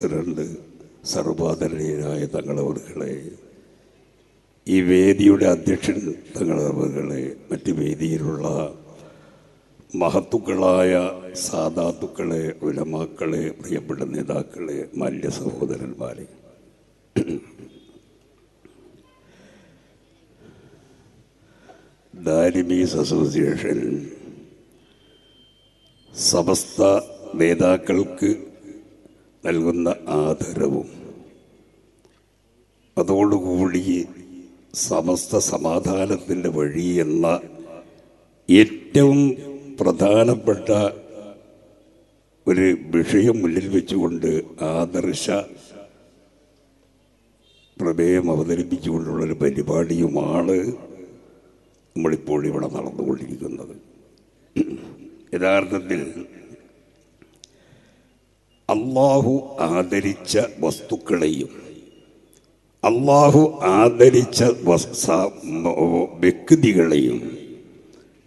രണ്ട് സർവാദരണീയനായ തങ്ങളവറുകളെ ഈ വേദിയുടെ അധ്യക്ഷൻ തങ്ങളവറുകളെ മറ്റ് വേദിയിലുള്ള മഹത്തുക്കളായ സാധാത്തുക്കളെ ഉലമാക്കളെ പ്രിയപ്പെട്ട നേതാക്കളെ മാന്യ സഹോദരന്മാരെ. ദാരിമീസ് അസോസിയേഷൻ സമസ്ത നേതാക്കൾക്ക് നൽകുന്ന ആദരവും. അതോടുകൂടി സമസ്ത സമാധാനത്തിന്റെ വഴി എന്ന ഏറ്റവും പ്രധാനപ്പെട്ട ഒരു വിഷയം മുന്നിൽ വെച്ചുകൊണ്ട് ആദർശ പ്രമേയം അവതരിപ്പിച്ചുകൊണ്ടുള്ളൊരു പരിപാടിയുമാണ് നമ്മളിപ്പോൾ ഇവിടെ നടന്നുകൊണ്ടിരിക്കുന്നത്. യഥാർത്ഥത്തിൽ അള്ളാഹു ആദരിച്ച വസ്തുക്കളെയും അള്ളാഹു ആദരിച്ച വ്യക്തികളെയും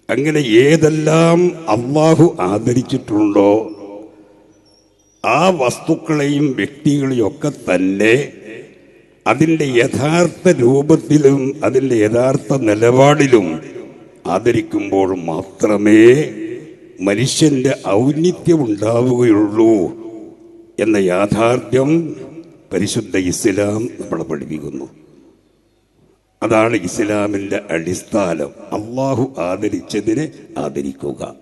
അങ്ങനെ ഏതെല്ലാം അള്ളാഹു ആദരിച്ചിട്ടുണ്ടോ ആ വസ്തുക്കളെയും വ്യക്തികളെയും ഒക്കെ തന്നെ അതിന്റെ യഥാർത്ഥ രൂപത്തിലും അതിന്റെ യഥാർത്ഥ നിലപാടിലും ആദരിക്കുമ്പോൾ മാത്രമേ മനുഷ്യന്റെ ഔന്നിത്യം ഉണ്ടാവുകയുള്ളൂ. എന്ന യാഥാർത്ഥ്യം പരിശുദ്ധ ഇസ്ലാം നമ്മളെ പഠിപ്പിക്കുന്നു. അതാണ് ഇസ്ലാമിന്റെ അടിസ്ഥാനം. അള്ളാഹു ആദരിച്ചതിനെ ആദരിക്കുക.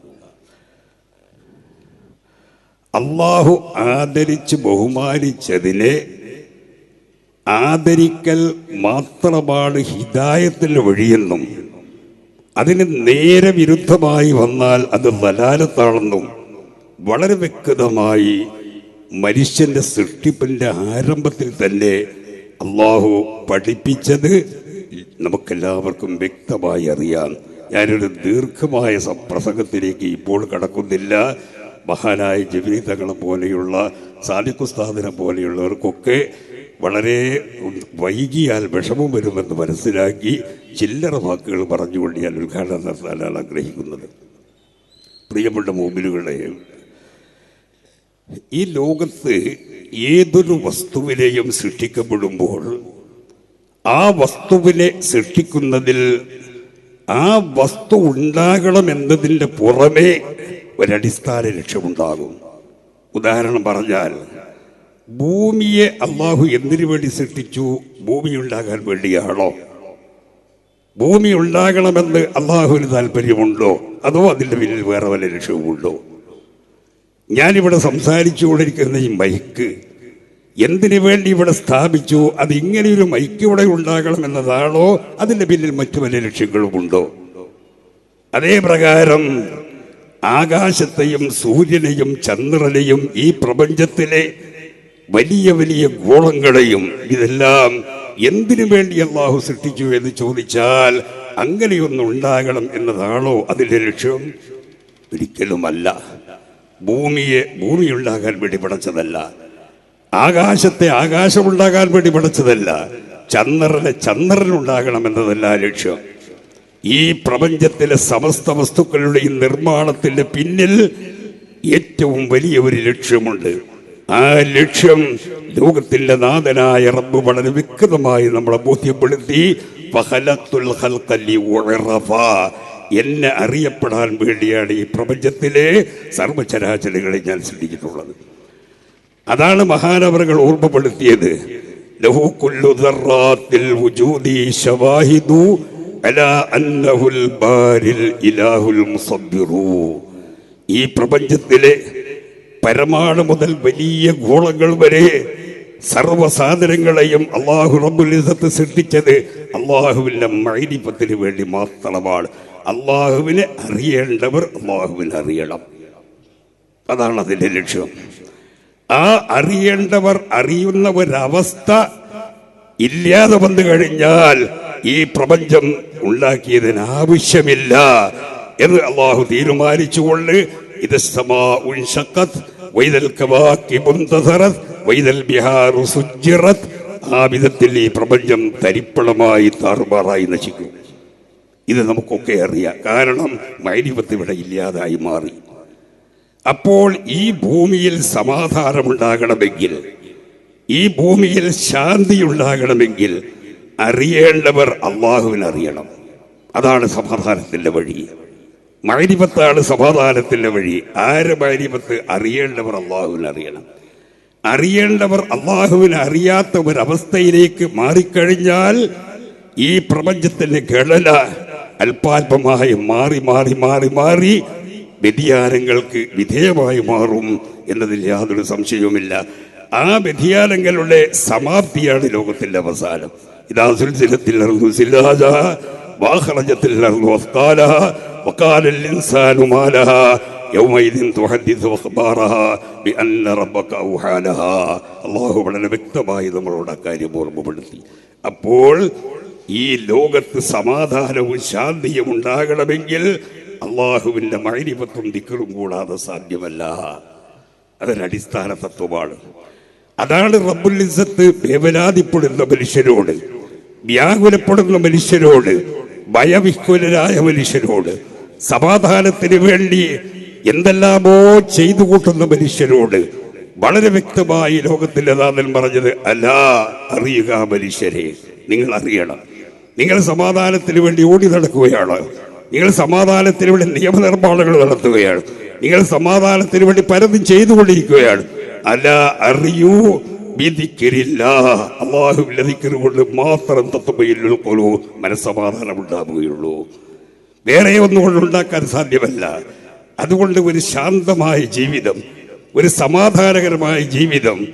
അള്ളാഹു ആദരിച്ച് ബഹുമാനിച്ചതിനെ ആദരിക്കൽ മാത്രമാണ് ഹിദായത്തിന്റെ വഴിയെന്നും അതിന് നേരെ വിരുദ്ധമായി വന്നാൽ അത് വലാലത്താണെന്നും വളരെ വ്യക്തമായി മനുഷ്യന്റെ സൃഷ്ടിപ്പിന്റെ ആരംഭത്തിൽ തന്നെ അള്ളാഹു പഠിപ്പിച്ചത് നമുക്കെല്ലാവർക്കും വ്യക്തമായി അറിയാം. ഞാനൊരു ദീർഘമായ പ്രസംഗത്തിലേക്ക് ഇപ്പോൾ കടക്കുന്നില്ല. മഹാനായ ജീവിതങ്ങളെ പോലെയുള്ള സാലിക്കുസ്താദിനെ പോലെയുള്ളവർക്കൊക്കെ വളരെ വൈകിയാൽ വിഷമം വരുമെന്ന് മനസ്സിലാക്കി ചില്ലറ വാക്കുകൾ പറഞ്ഞുകൊണ്ട് ഞാൻ ഉദ്ഘാടനം നടത്താനാണ് ആഗ്രഹിക്കുന്നത്. പ്രിയപ്പെട്ട മോബിലുകളെ ഈ ലോകത്ത് ഏതൊരു വസ്തുവിനെയും സൃഷ്ടിക്കപ്പെടുമ്പോൾ ആ വസ്തുവിനെ സൃഷ്ടിക്കുന്നതിൽ ആ വസ്തു ഉണ്ടാകണം എന്നതിന്റെ പുറമേ ഒരടിസ്ഥാന ലക്ഷ്യമുണ്ടാകും. ഉദാഹരണം പറഞ്ഞാൽ ഭൂമിയെ അള്ളാഹു എന്തിനു വേണ്ടി സൃഷ്ടിച്ചു? ഭൂമി ഉണ്ടാകാൻ വേണ്ടിയാണോ? ഭൂമി ഉണ്ടാകണമെന്ന് അള്ളാഹുവിന് താല്പര്യമുണ്ടോ അതോ അതിന്റെ പിന്നിൽ വേറെ വല്ല ലക്ഷ്യവുമുണ്ടോ? ഞാനിവിടെ സംസാരിച്ചുകൊണ്ടിരിക്കുന്ന ഈ മൈക്ക് എന്തിനു വേണ്ടി ഇവിടെ സ്ഥാപിച്ചു? അത് ഇങ്ങനെയൊരു മൈക്ക് ഇവിടെ ഉണ്ടാകണം എന്നതാണോ? അതിന്റെ പിന്നിൽ മറ്റു വലിയ ലക്ഷ്യങ്ങളുമുണ്ടോ അതേ പ്രകാരം ആകാശത്തെയും സൂര്യനെയും ചന്ദ്രനെയും ഈ പ്രപഞ്ചത്തിലെ വലിയ വലിയ ഗോളങ്ങളെയും ഇതെല്ലാം എന്തിനു വേണ്ടി അള്ളാഹു സൃഷ്ടിച്ചു എന്ന് ചോദിച്ചാൽ അങ്ങനെയൊന്നുണ്ടാകണം എന്നതാണോ അതിന്റെ ലക്ഷ്യം? ഒരിക്കലുമല്ല. ഭൂമിയെ ഭൂമി ഉണ്ടാകാൻ വേണ്ടി പഠിച്ചതല്ല ആകാശത്തെ ആകാശമുണ്ടാകാൻ വേണ്ടി പഠിച്ചതല്ല ചന്ദ്രനെ ചന്ദ്രൻ ഉണ്ടാകണം എന്നതല്ല ലക്ഷ്യം. ഈ പ്രപഞ്ചത്തിലെ സമസ്ത വസ്തുക്കളുടെയും നിർമ്മാണത്തിന്റെ പിന്നിൽ ഏറ്റവും വലിയ ഒരു ലക്ഷ്യമുണ്ട്. ആ ലക്ഷ്യം ലോകത്തിന്റെ നാഥനായ റബ്ബ് വളരെ വ്യക്തമായി നമ്മളെ ബോധ്യപ്പെടുത്തി. എന്നെ അറിയപ്പെടാൻ വേണ്ടിയാണ് ഈ പ്രപഞ്ചത്തിലെ സർവചരാചരങ്ങളെ ഞാൻ സൃഷ്ടിച്ചിട്ടുള്ളത്. അതാണ് മഹാനവറുകൾ ഓർമ്മപ്പെടുത്തിയത്. ഈ പ്രപഞ്ചത്തിലെ പരമാണു മുതൽ വലിയ ഗോളങ്ങൾ വരെ സർവസാധനങ്ങളെയും അള്ളാഹു റബ്ബുൽ ഇസ്സത്ത് സൃഷ്ടിച്ചത് അള്ളാഹുവിന്റെ മൈരിപ്പത്തിന് വേണ്ടി മാത്രമാണ്. അള്ളാഹുവിനെ അറിയേണ്ടവർ അള്ളാഹുവിനെ അറിയണം. അതാണ് അതിന്റെ ലക്ഷ്യം. ആ അറിയേണ്ടവർ അറിയുന്ന ഒരവസ്ഥ ഇല്ലാതെ വന്നു കഴിഞ്ഞാൽ ഈ പ്രപഞ്ചം ഉണ്ടാക്കിയതിന് ആവശ്യമില്ല എന്ന് അള്ളാഹു തീരുമാനിച്ചുകൊണ്ട് ഇത് ആ വിധത്തിൽ ഈ പ്രപഞ്ചം തരിപ്പണമായി താറുമാറായി നശിക്കും. ഇത് നമുക്കൊക്കെ അറിയാം. കാരണം മൈനിപത്ത് ഇവിടെ ഇല്ലാതായി മാറി. അപ്പോൾ ഈ ഭൂമിയിൽ സമാധാനമുണ്ടാകണമെങ്കിൽ ഈ ഭൂമിയിൽ ശാന്തി ഉണ്ടാകണമെങ്കിൽ അറിയേണ്ടവർ അള്ളാഹുവിനറിയണം അതാണ് സമാധാനത്തിന്റെ വഴി. മൈരിപത്താണ് സമാധാനത്തിന്റെ വഴി. ആര് മൈരിപത്ത്? അറിയേണ്ടവർ അള്ളാഹുവിനറിയണം അറിയേണ്ടവർ അള്ളാഹുവിനെ അറിയാത്ത ഒരവസ്ഥയിലേക്ക് മാറിക്കഴിഞ്ഞാൽ ഈ പ്രപഞ്ചത്തിന്റെ ഘടന അല്പാൽപമായി മാറി മാറി മാറി മാറി വ്യതിയാനങ്ങൾക്ക് വിധേയമായി മാറും എന്നതിൽ യാതൊരു സംശയവുമില്ല. ആ വ്യതിയാനങ്ങളുടെ സമാപ്തിയാണ് ലോകത്തിന്റെ അവസാനം. ഇതാ സുൽസിലത്തിൽ ഇറങ്ങും സില്ലാജ വാഹനജത്തിൽ ഇറങ്ങും വസ്താല വക്കാലൽ ഇൻസാനുമാലഹ യൗമൈദിൻ ബിഅന്ന റബ്ബക ഔഹാലഹ അല്ലാഹു വളരെ വ്യക്തമായി നമ്മളോട് ആ ഓർമ്മപ്പെടുത്തി അപ്പോൾ ഈ ലോകത്ത് സമാധാനവും ശാന്തിയും ഉണ്ടാകണമെങ്കിൽ അള്ളാഹുവിന്റെ മൈരിപത്തും ദിക്കറും കൂടാതെ സാധ്യമല്ല. അതൊരടിസ്ഥാന തത്വമാണ്. അതാണ് റബ്ബുൽ ഇസ്സത്ത് വേവലാതിപ്പെടുന്ന മനുഷ്യരോട് വ്യാകുലപ്പെടുന്ന മനുഷ്യരോട് ഭയവിഹ്വലരായ മനുഷ്യരോട് സമാധാനത്തിന് വേണ്ടി എന്തെല്ലാമോ ചെയ്തു കൂട്ടുന്ന മനുഷ്യരോട് വളരെ വ്യക്തമായി ലോകത്തിൽ നാഥൻ പറഞ്ഞത് അല്ല അറിയുക മനുഷ്യരെ നിങ്ങൾ അറിയണം. നിങ്ങൾ സമാധാനത്തിന് വേണ്ടി ഓടി നടക്കുകയാണ്. നിങ്ങൾ സമാധാനത്തിന് വേണ്ടി നിയമനിർമ്മാണങ്ങൾ നടത്തുകയാണ്. നിങ്ങൾ സമാധാനത്തിന് വേണ്ടി പലതും ചെയ്തുകൊണ്ടിരിക്കുകയാണ്. അല്ല അറിയൂ വിധിക്കരില്ല അള്ളാഹു ദിക്കറ് കൊണ്ട് മാത്രം പോലും മനസ്സമാധാനം ഉണ്ടാവുകയുള്ളൂ. വേറെ ഒന്നുകൊണ്ട് ഉണ്ടാക്കാൻ സാധ്യമല്ല. അതുകൊണ്ട് ഒരു ശാന്തമായ ജീവിതം ഒരു സമാധാനകരമായ ജീവിതം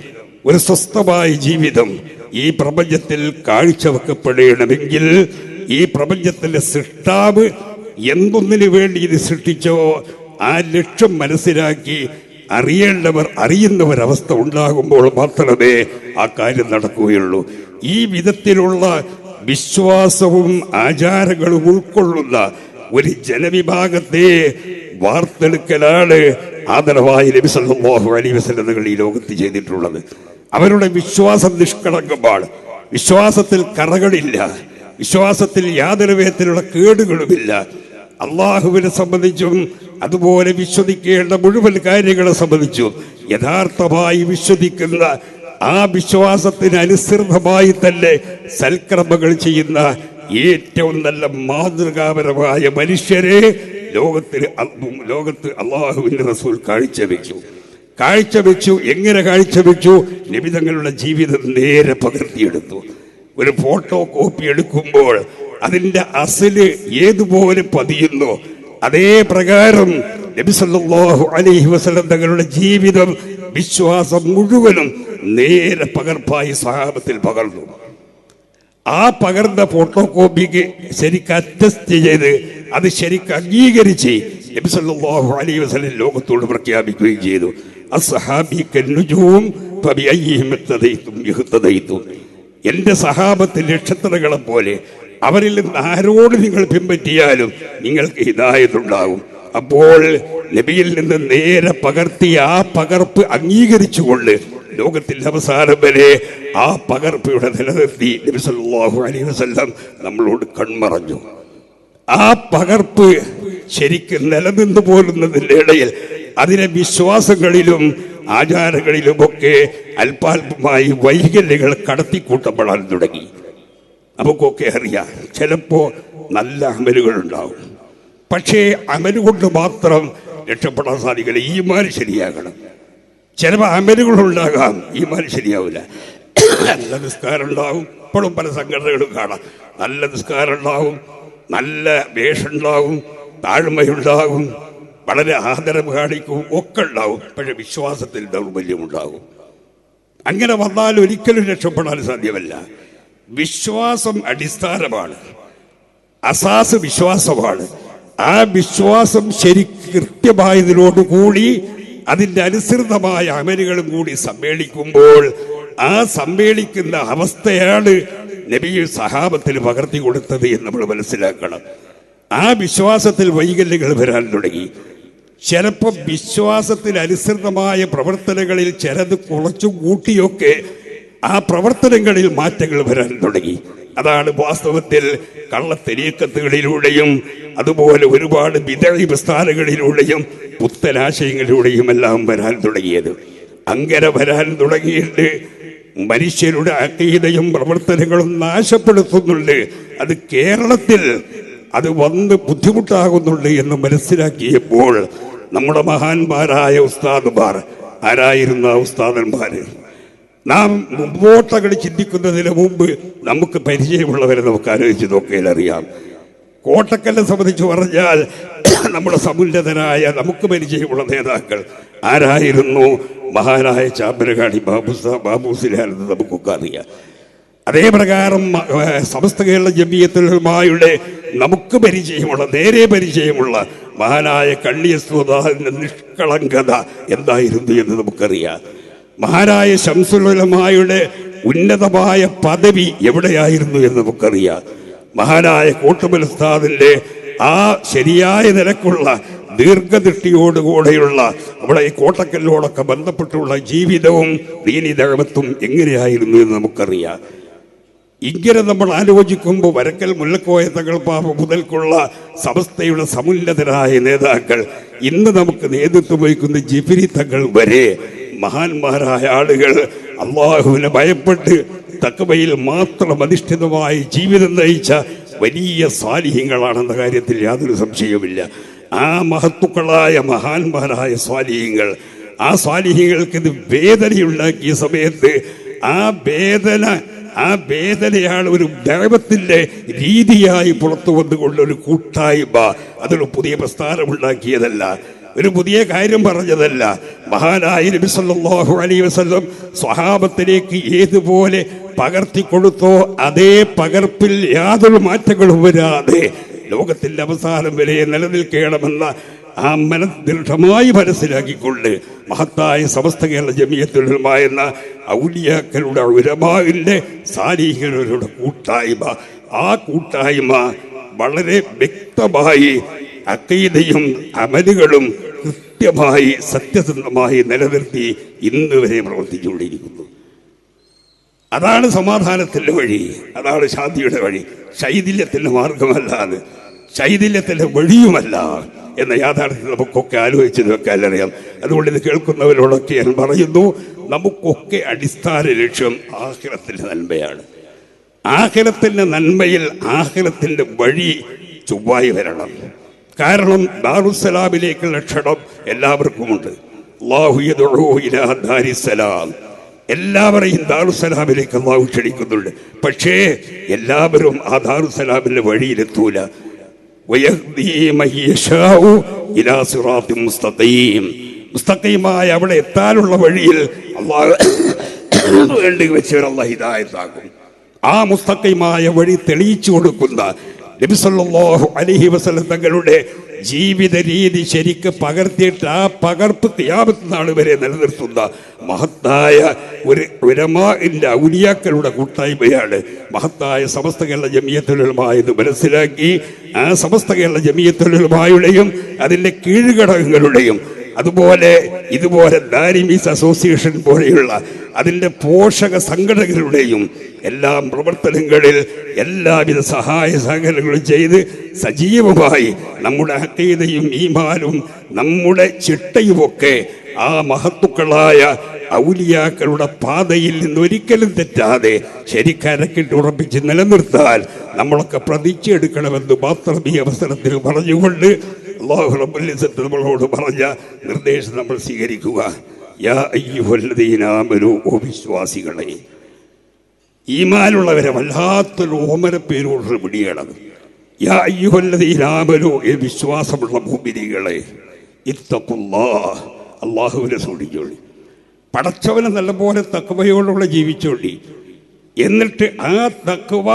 ഒരു സ്വസ്ഥമായ ജീവിതം ഈ പ്രപഞ്ചത്തിൽ കാഴ്ചവെക്കപ്പെടണമെങ്കിൽ ഈ പ്രപഞ്ചത്തിന്റെ സൃഷ്ടാവ് എന്തൊന്നിനു വേണ്ടി ഇത് സൃഷ്ടിച്ചോ ആ ലക്ഷ്യം മനസ്സിലാക്കി അറിയേണ്ടവർ അറിയുന്ന ഒരവസ്ഥ ഉണ്ടാകുമ്പോൾ മാത്രമേ ആ കാര്യം നടക്കുകയുള്ളൂ. ഈ വിധത്തിലുള്ള വിശ്വാസവും ആചാരങ്ങളും ഉൾക്കൊള്ളുന്ന ഒരു ജനവിഭാഗത്തെ വാർത്തെടുക്കലാണ് ആദരവായ നബി സല്ലല്ലാഹു അലൈഹി വസല്ലം ഈ ലോകത്ത് ചെയ്തിട്ടുള്ളത്. അവരുടെ വിശ്വാസം നിഷ്കളങ്കമാണ്. വിശ്വാസത്തിൽ കറകളില്ല. വിശ്വാസത്തിൽ യാതൊരു വിധത്തിലുള്ള കേടുകളുമില്ല. അള്ളാഹുവിനെ സംബന്ധിച്ചും അതുപോലെ വിശ്വസിക്കേണ്ട മുഴുവൻ കാര്യങ്ങളെ സംബന്ധിച്ചും യഥാർത്ഥമായി വിശ്വസിക്കുന്ന ആ വിശ്വാസത്തിന് അനുസൃതമായി തന്നെ സൽക്രമങ്ങൾ ചെയ്യുന്ന ഏറ്റവും നല്ല മാതൃകാപരമായ മനുഷ്യരെ ലോകത്തിന് അ- ലോകത്ത് അള്ളാഹുവിന്റെ റസൂൽ കാഴ്ചവെച്ചു. കാഴ്ചവെച്ചു എങ്ങനെ കാഴ്ച കാഴ്ചവെച്ചു? നിബിതങ്ങളുടെ ജീവിതം നേരെ പകർത്തിയെടുത്തു. ഒരു ഫോട്ടോ കോപ്പി എടുക്കുമ്പോൾ അതിന്റെ അസൽ ഏതുപോലെ പതിയുന്നു. അതേ പ്രകാരം നബി സല്ലല്ലാഹു അലൈഹി വസല്ലം തങ്ങളുടെ ജീവിതം വിശ്വാസം മുഴുവനും നേരെ പകർപ്പായി സഹാബത്തിൽ പകർന്നു. ആ പകർന്ന ഫോട്ടോ കോപ്പിക്ക് ശരിക്ക് അറ്റസ്റ്റ് ചെയ്ത് അത് ശരിക്ക് അംഗീകരിച്ച് നബി സല്ലല്ലാഹു അലൈഹി വസല്ലം ലോകത്തോട് പ്രഖ്യാപിക്കുകയും ചെയ്തു. എന്റെ സഹാബത്ത് നക്ഷത്രങ്ങളെ പോലെ അവരിൽ നിന്ന് ആരോട് നിങ്ങൾ പിൻപറ്റിയാലും നിങ്ങൾക്ക് ഹിദായത്തുണ്ടാകും. അപ്പോൾ നബിയിൽ നിന്ന് നേരെ പകർത്തിയ ആ പകർപ്പ് അംഗീകരിച്ചുകൊണ്ട് ലോകത്തിന്റെ അവസാനം വരെ ആ പകർപ്പ് ഇവിടെ നിലനിർത്തി നബി സല്ലല്ലാഹു അലൈഹി വസല്ലം നമ്മളോട് കൺമറഞ്ഞു. ആ പകർപ്പ് ശരിക്കും നിലനിന്നു പോരുന്നതിന്റെ ഇടയിൽ അതിനെ വിശ്വാസങ്ങളിലും ആചാരങ്ങളിലുമൊക്കെ അല്പാൽപമായി വൈകല്യങ്ങൾ കടത്തിക്കൂട്ടപ്പെടാൻ തുടങ്ങി. നമുക്കൊക്കെ അറിയാം ചിലപ്പോൾ നല്ല അമലുകൾ ഉണ്ടാവും പക്ഷേ അമൽ കൊണ്ട് മാത്രം രക്ഷപ്പെടാൻ സാധിക്കില്ല ഈ മാര് ശരിയാകണം. ചിലപ്പോൾ അമലുകൾ ഉണ്ടാകാം ഈ മാര് ശരിയാവില്ല. നല്ല നിസ്കാരം ഉണ്ടാവും ഇപ്പോഴും പല സംഘടനകളും കാണാം. നല്ല നിസ്കാരം ഉണ്ടാവും നല്ല വേഷമുണ്ടാവും താഴ്മയുണ്ടാകും. വളരെ ആദരവ് കാണിക്കും ഒക്കെ ഉണ്ടാവും പക്ഷെ വിശ്വാസത്തിൽ ദൗർബല്യം ഉണ്ടാകും അങ്ങനെ വന്നാൽ ഒരിക്കലും രക്ഷപ്പെടാൻ സാധ്യമല്ല. വിശ്വാസം അടിസ്ഥാനമാണ്. അസാസ് വിശ്വാസമാണ്. ആ വിശ്വാസം ശരി കൃത്യമായതിനോടുകൂടി അതിന്റെ അനുസൃതമായ അമലുകളും കൂടി സമ്മേളിക്കുമ്പോൾ ആ സമ്മേളിക്കുന്ന അവസ്ഥയാണ് നബി സഹാബത്തിൽ പകർത്തി കൊടുത്തത് എന്ന് നമ്മൾ മനസ്സിലാക്കണം. ആ വിശ്വാസത്തിൽ വൈകല്യങ്ങൾ വരാൻ തുടങ്ങി. ചിലപ്പോൾ വിശ്വാസത്തിൽ അനുസൃതമായ പ്രവർത്തനങ്ങളിൽ ചിലത് കുറച്ചു കൂട്ടിയൊക്കെ ആ പ്രവർത്തനങ്ങളിൽ മാറ്റങ്ങൾ വരാൻ തുടങ്ങി. അതാണ് വാസ്തവത്തിൽ കള്ളത്തെരീക്കത്തുകളിലൂടെയും അതുപോലെ ഒരുപാട് വിതഴി പ്രസ്ഥാനങ്ങളിലൂടെയും പുത്തനാശയങ്ങളിലൂടെയും എല്ലാം വരാൻ തുടങ്ങിയത്. അങ്ങനെ വരാൻ തുടങ്ങിയിട്ട് മനുഷ്യരുടെ അക്കീതയും പ്രവർത്തനങ്ങളും നാശപ്പെടുത്തുന്നുണ്ട്. അത് കേരളത്തിൽ അത് വന്ന് ബുദ്ധിമുട്ടാകുന്നുണ്ട് എന്ന് മനസ്സിലാക്കിയപ്പോൾ നമ്മുടെ മഹാന്മാരായ ഉസ്താദുമാർ ആരായിരുന്ന ഉസ്താദന്മാര്? നാം മുമ്പോട്ടകൾ ചിന്തിക്കുന്നതിന് മുമ്പ് നമുക്ക് പരിചയമുള്ളവരെ നമുക്ക് ആലോചിച്ച് നോക്കിയാൽ അറിയാം. കോട്ടക്കല്ലെ സംബന്ധിച്ച് പറഞ്ഞാൽ നമ്മുടെ സമുന്നതരായ നമുക്ക് പരിചയമുള്ള നേതാക്കൾ ആരായിരുന്നു? മഹാനായ ചാമ്പരകാടി ബാബു ബാബുസിലാണെന്ന് നമുക്കൊക്കെ അറിയാം. അതേ പ്രകാരം സമസ്ത കേരള ജമീയത്തുലമായുടെ നമുക്ക് പരിചയമുള്ള നേരെ പരിചയമുള്ള മഹാനായ കള്ളിയസ്വതാവിന്റെ നിഷ്കളങ്കത എന്തായിരുന്നു എന്ന് നമുക്കറിയാം. മഹാനായ ശംസുലമായുടെ ഉന്നതമായ പദവി എവിടെയായിരുന്നു എന്ന് നമുക്കറിയാം. മഹാനായ കോട്ടുമലസ്താദിന്റെ ആ ശരിയായ നിലക്കുള്ള ദീർഘദൃഷ്ടിയോടുകൂടെയുള്ള നമ്മുടെ ഈ കോട്ടക്കല്ലോടൊക്കെ ബന്ധപ്പെട്ടുള്ള ജീവിതവും ദീനിതകത്വം എങ്ങനെയായിരുന്നു എന്ന് നമുക്കറിയാം. ഇങ്ങനെ നമ്മൾ ആലോചിക്കുമ്പോൾ വരക്കൽ മുല്ലക്കോയ തങ്ങൾ പാപ മുതൽക്കുള്ള സമസ്തയുടെ സമുന്നതരായ നേതാക്കൾ ഇന്ന് നമുക്ക് നേതൃത്വം വഹിക്കുന്ന ജിഫിരി തങ്ങൾ വരെ മഹാന്മാരായ ആളുകൾ അള്ളാഹുവിനെ ഭയപ്പെട്ട് തക്കവയിൽ മാത്രം അധിഷ്ഠിതമായി ജീവിതം നയിച്ച വലിയ സ്വാലിഹ്യങ്ങളാണെന്ന കാര്യത്തിൽ യാതൊരു സംശയവുമില്ല. ആ മഹത്തുക്കളായ മഹാന്മാരായ സ്വാലിഹ്യങ്ങൾ ആ സ്വാലിഹ്യങ്ങൾക്ക് ഇത് വേദനയുണ്ടാക്കിയ സമയത്ത് ആ വേദന ആ വേദനയാണ് ഒരു ദൈവത്തിന്റെ രീതിയായി പുറത്തു വന്നുകൊണ്ട് ഒരു കൂട്ടായ്മ അതൊരു പുതിയ പ്രസ്ഥാനം ഉണ്ടാക്കിയതല്ല. ഒരു പുതിയ കാര്യം പറഞ്ഞതല്ല. മഹാനായ നബി സല്ലല്ലാഹു അലൈഹി വസല്ലം സ്വഹാബത്തിലേക്ക് ഏതുപോലെ പകർത്തി കൊടുത്തോ അതേ പകർപ്പിൽ യാതൊരു മാറ്റങ്ങളും വരാതെ ലോകത്തിന്റെ അവസാനം വരെ നിലനിൽക്കണമെന്ന ആ മന ദൃഢമായി മനസ്സിലാക്കിക്കൊണ്ട് മഹത്തായ സമസ്ത കേരള ജമിയത്തുലമായെന്ന ഔലിയാക്കളുടെ ഉരമാവിന്റെ സാരീഹരുടെ കൂട്ടായ്മ ആ കൂട്ടായ്മ വളരെ വ്യക്തമായി അക്കീതയും അമലുകളും കൃത്യമായി സത്യസന്ധമായി നിലനിർത്തി ഇന്ന് വരെ പ്രവർത്തിച്ചുകൊണ്ടിരിക്കുന്നു. അതാണ് സമാധാനത്തിന്റെ വഴി അതാണ് ശാന്തിയുടെ വഴി ശൈഥില്യത്തിന്റെ മാർഗമല്ല അത് ശൈഥില്യത്തിന്റെ വഴിയുമല്ല എന്ന യാഥാർത്ഥ്യം നമുക്കൊക്കെ ആലോചിച്ച് നോക്കാനറിയാം. അതുകൊണ്ട് ഇത് കേൾക്കുന്നവരോടൊക്കെ ഞാൻ പറയുന്നു നമുക്കൊക്കെ അടിസ്ഥാന ലക്ഷ്യം ആഹ്ലത്തിന്റെ നന്മയാണ്. ആഹ്ലത്തിന്റെ നന്മയിൽ ആഹ്ലത്തിന്റെ വഴി ചൊവ്വായി വരണം. കാരണം ദാറുസലാമിലേക്കുള്ള ക്ഷണം എല്ലാവർക്കുമുണ്ട്. ദാരിസ്സലാം. എല്ലാവരെയും ദാറുസലാമിലേക്ക് അള്ളാഹു ക്ഷണിക്കുന്നുണ്ട്. പക്ഷേ എല്ലാവരും ആ ദാറുസലാമിന്റെ വഴിയിലെത്തൂല. മുസ്തഖീമായ അവിടെ എത്താനുള്ള വഴിയിൽ അള്ളാഹു വേണ്ടി വെച്ചവർ അള്ളാഹ് ഹിദായത്താക്കും. ആ മുസ്തഖീമായ വഴി തെളിയിച്ചു കൊടുക്കുന്ന നബിസല്ലാഹു അലഹി വസല്ലം തങ്ങളുടെ ജീവിത രീതി ശരിക്ക് പകർത്തിയിട്ട് ആ പകർപ്പ് തിയാപത്ത് നാൾ വരെ നിലനിർത്തുന്ന മഹത്തായ ഒരു ഉരമാന്റെ ഔലിയാക്കളുടെ കൂട്ടായ്മയാണ്. മഹത്തായ സമസ്ത കേരള ജമിയത്തൊഴിലുമായത് മനസ്സിലാക്കി ആ സമസ്ത കേരള ജമിയത്തൊഴിലുമായുടെയും അതിന്റെ കീഴ്ഘടകങ്ങളുടെയും അതുപോലെ ഇതുപോലെ ദാരിമീസ് അസോസിയേഷൻ പോലെയുള്ള അതിന്റെ പോഷക സംഘടനകളുടെയും എല്ലാം പ്രവർത്തനങ്ങളിൽ എല്ലാവിധ സഹായ സഹകരണങ്ങളും ചെയ്ത് സജീവമായി നമ്മുടെ അക്കീതയും ഈമാനും നമ്മുടെ ചിട്ടയുമൊക്കെ ആ മഹത്തുക്കളായ ഔലിയാക്കളുടെ പാതയിൽ നിന്ന് ഒരിക്കലും തെറ്റാതെ ശരിക്കരക്കിട്ട് ഉറപ്പിച്ച് നിലനിർത്താൻ നമ്മളൊക്കെ പ്രതിജ്ഞയെടുക്കണമെന്ന് മാത്രം ഈ അവസരത്തിൽ പറഞ്ഞുകൊണ്ട് നമ്മളോട് പറഞ്ഞ നിർദ്ദേശം നമ്മൾ സ്വീകരിക്കുക. യാ അയ്യുഹല്ലദീനാമനു ഓ വിശ്വാസികളെ. ഈമാനുള്ളവരെ വല്ലാത്തൊരു ഓമന പേരോട് പിടിയണത് യാ അയ്യുഹല്ലദീനാമനു ഈ വിശ്വാസമുള്ള ഭൂമിനികളെ ഇത്തക്കുല്ലാ അള്ളാഹുവിനെ സൂക്ഷിച്ചോളി. പടച്ചവനെ നല്ലപോലെ തക്കവയോടുകൂടെ ജീവിച്ചോണ്ടി എന്നിട്ട് ആ തക്കവ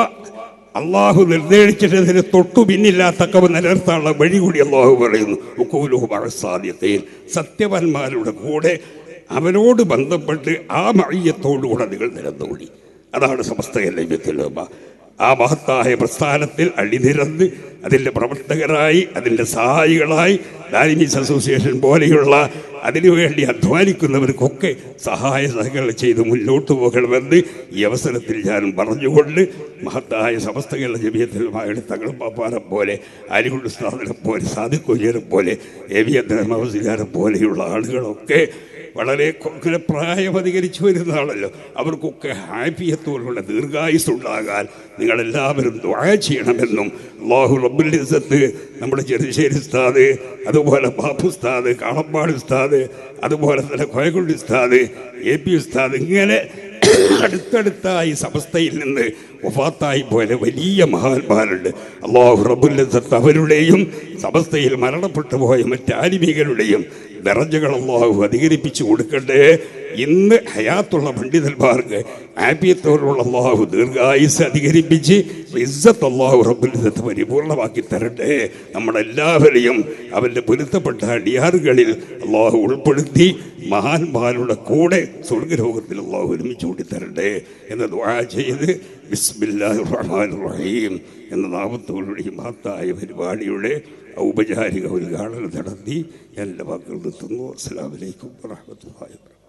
അള്ളാഹു നിർദ്ദേശിച്ചതിന് തൊട്ടു പിന്നില്ലാത്തക്കവ് തക്കവ നിലനിർത്താനുള്ള വഴി കൂടി അള്ളാഹു പറയുന്നു. സാധ്യതയിൽ സത്യവാന്മാരുടെ കൂടെ അവരോട് ബന്ധപ്പെട്ട് ആ മഴയത്തോടുകൂടെ നിങ്ങൾ നിരന്നുകൂടി അതാണ് സമസ്ത ലഭ്യത്തിലുമ ആ മഹത്തായ പ്രസ്ഥാനത്തിൽ അണിനിരന്ന് അതിന്റെ പ്രവർത്തകരായി അതിന്റെ സഹായികളായി ഡാലിമീസ് അസോസിയേഷൻ പോലെയുള്ള അതിനുവേണ്ടി അധ്വാനിക്കുന്നവർക്കൊക്കെ സഹായ സഹകരണം ചെയ്ത് മുന്നോട്ട് പോകണമെന്ന് ഈ അവസരത്തിൽ ഞാൻ പറഞ്ഞുകൊണ്ട് മഹത്തായ സമസ്ത കേരള മകളുടെ തങ്ങളും പാപ്പാനെ പോലെ അരികുണ്ട് സ്ഥാപനം പോലെ സാദിക്കുഞ്ഞിനെ പോലെ എവിയ ധർമ്മസിലാരെ പോലെയുള്ള ആളുകളൊക്കെ വളരെ ഇങ്ങനെ പ്രായം അധികരിച്ചു വരുന്നതാണല്ലോ അവർക്കൊക്കെ ഹാപ്പിയത്തോടുള്ള ദീർഘായുസ് ഉണ്ടാകാൻ നിങ്ങളെല്ലാവരും ദ്വാ ചെയ്യണമെന്നും അള്ളാഹു റബുലിസത്ത് നമ്മുടെ ചെറുശ്ശേരി ഉസ്താദ് അതുപോലെ ബാപ്പു ഉസ്താദ് കാളപ്പാട് ഉസ്താദ് അതുപോലെ തന്നെ കോയക്കുള്ളി ഉസ്താദ് എ പി ഉസ്താദ് ഇങ്ങനെ അടുത്തടുത്തായി സമസ്തയിൽ നിന്ന് വഫാത്തായി പോലെ വലിയ മഹാന്മാരുണ്ട്. അള്ളാഹു റബുല്ലത്ത് അവരുടെയും സമസ്തയിൽ മരണപ്പെട്ടു പോയ മറ്റാലിമികളുടെയും ദറജകൾ അള്ളാഹു അധികരിപ്പിച്ചു കൊടുക്കട്ടെ. ഇന്ന് ഹയാത്തുള്ള പണ്ഡിതന്മാർക്ക് ആപ്യത്തോടുള്ള അള്ളാഹു ദീർഘായുസ് അധികരിപ്പിച്ച് ഇസ്സത്ത് അള്ളാഹു റബ്ബുലിസത്ത് പരിപൂർണമാക്കി തരട്ടെ. നമ്മളെല്ലാവരെയും അവന്റെ പൊരുത്തപ്പെട്ട അടിയാറുകളിൽ അള്ളാഹു ഉൾപ്പെടുത്തി മഹാന്മാരുടെ കൂടെ സ്വർഗലോകത്തിൽ അള്ളാഹു ഒരുമിച്ച് കൂടി തരട്ടെ എന്ന് ദ്വാ ചെയ്ത് ബിസ്മില്ലാഹി റഹീം എന്ന നാമത്തോടുകൂടി മഹത്തായ പരിപാടിയുടെ ഔപചാരിക ഉദ്ഘാടനം നടത്തി എന്റെ വാക്കുകൾ നിർത്തുന്നു. അസ്സാം വലൈക്കും വാഹമത്തല്ലാ